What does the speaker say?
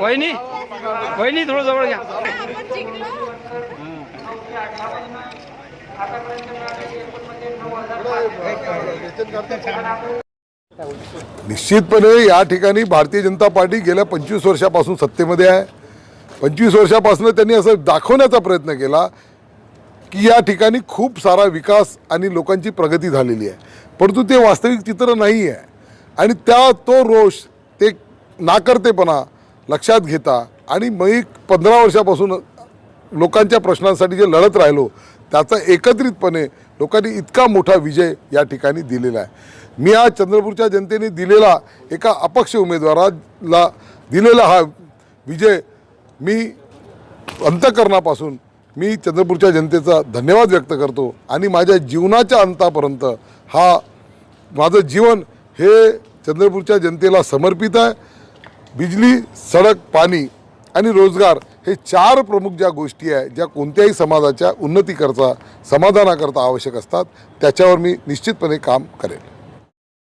वहिनी वहिनी थोडं जवळ घ्या. निश्चितपणे या ठिकाणी भारतीय जनता पार्टी गेल्या पंचवीस वर्षापासून सत्तेमध्ये आहे. पंचवीस वर्षापासून त्यांनी असं दाखवण्याचा प्रयत्न केला. की या ठिकाणी खूप सारा विकास आणि लोकांची प्रगती झालेली आहे. परंतु ते वास्तविक चित्र नाही आहे. आणि त्या तो रोष ते नाकर्तेपणा लक्षात घेता आणि मी पंधरा वर्षापासून लोकांच्या प्रश्नांसाठी जे लढत राहिलो त्याचा एकत्रितपणे लोकांनी इतका मोठा विजय या ठिकाणी दिलेला आहे. मी आज चंद्रपूरच्या जनतेने दिलेला एका अपक्ष उमेदवाराला दिलेला हा विजय मी अंतकरणापासून मी चंद्रपूरच्या जनतेचा धन्यवाद व्यक्त करतो आणि माझ्या जीवनाच्या अंतापर्यंत हा माझं जीवन हे चंद्रपूरच्या जनतेला समर्पित आहे. बिजली सडक पाणी आणि रोजगार हे चार प्रमुख ज्या गोष्टी आहे ज्या कोणत्याही समाजाच्या उन्नतीकरता समाधानाकरता आवश्यक असतात त्याच्यावर मी निश्चितपणे काम करेन.